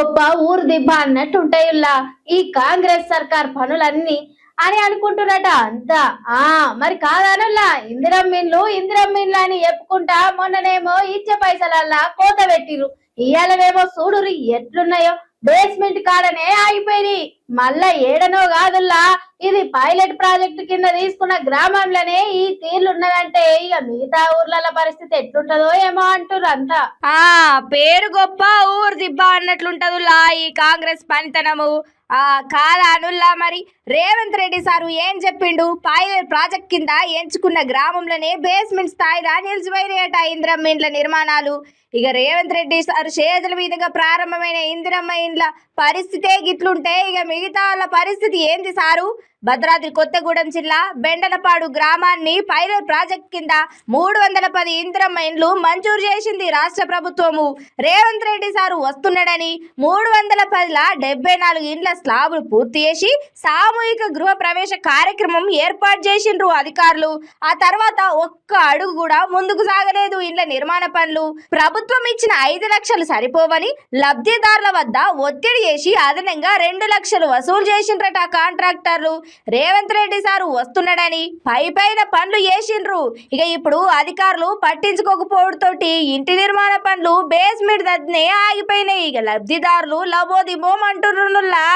గొప్ప ఊరు దిబ్బ అన్నట్టు ఉంటాయుల్లా ఈ కాంగ్రెస్ సర్కార్ పనులన్నీ అని అనుకుంటున్నట అంతా. ఆ మరి కాదనుల్లా. ఇందిరం ఇందిరమ్మిన్లు అని చెప్పుకుంటా మొన్ననేమో ఇచ్చే పైసలల్లా కోత పెట్టిరు ఇయ్యాలనేమో చూడురు ఎట్లున్నాయో. బేస్మెంట్ కాడనే ఆగిపోయినాయి. మళ్ళా ఏడనో కాదుల్లా? ఇది పైలట్ ప్రాజెక్ట్ కింద తీసుకున్న గ్రామంలోనే ఈ తీర్లు ఉన్నదంటే ఇక మిగతా ఊర్ల పరిస్థితి ఎట్లుంటదో ఏమో అంటుర్రు అంతా ఆ పేరు గొప్ప ఊరు దిబ్బ అన్నట్లుంటదులా ఈ కాంగ్రెస్ పనితనము. ఆ కాదా అనుల్లా మరి రేవంత్ రెడ్డి సారు ఏం చెప్పిండు? పైలట్ ప్రాజెక్ట్ కింద ఎంచుకున్న గ్రామంలోనే బేస్మెంట్ స్థాయిగా నిలిచిపోయినాయట ఇందిరమ్మ ఇండ్ల నిర్మాణాలు. ఇక రేవంత్ రెడ్డి సారు చేతుల మీదుగా ప్రారంభమైన ఇందిరమ్మ ఇండ్ల పరిస్థితే గిట్లుంటే ఇక మిగతా వాళ్ళ పరిస్థితి ఏంది సారు? భద్రాద్రి కొత్తగూడెం జిల్లా బెండలపాడు గ్రామాన్ని పైలట్ ప్రాజెక్ట్ కింద మూడు వందల పది ఇందిరమ్మ ఇండ్లు మంజూరు చేసింది రాష్ట్ర ప్రభుత్వము. రేవంత్ రెడ్డి సారు వస్తున్నాడని మూడు వందల పదిల డెబ్బై నాలుగు ఇండ్ల స్లాబులు పూర్తి చేసి సామూహిక గృహ ప్రవేశ కార్యక్రమం ఏర్పాటు చేసిండ్రు అధికారులు. ఆ తర్వాత ఒక్క అడుగు కూడా ముందుకు సాగలేదు ఇండ్ల నిర్మాణ పనులు. ప్రభుత్వం ఇచ్చిన ఐదు లక్షలు సరిపోవని లబ్ధిదారుల వద్ద ఒత్తిడి చేసి అదనంగా రెండు లక్షలు వసూలు చేసిండ్రట కాంట్రాక్టర్లు. రేవంత్ రెడ్డి సారు వస్తున్నాడని పై పైన పనులు చేసిండ్రు. ఇక ఇప్పుడు అధికారులు పట్టించుకోకపోవడంతోటి ఇంటి నిర్మాణ పనులు బేస్మెంట్ దద్నే ఆగిపోయినాయి. ఇక లబ్ధిదారులు లబోదిబోం అంటుర్రులా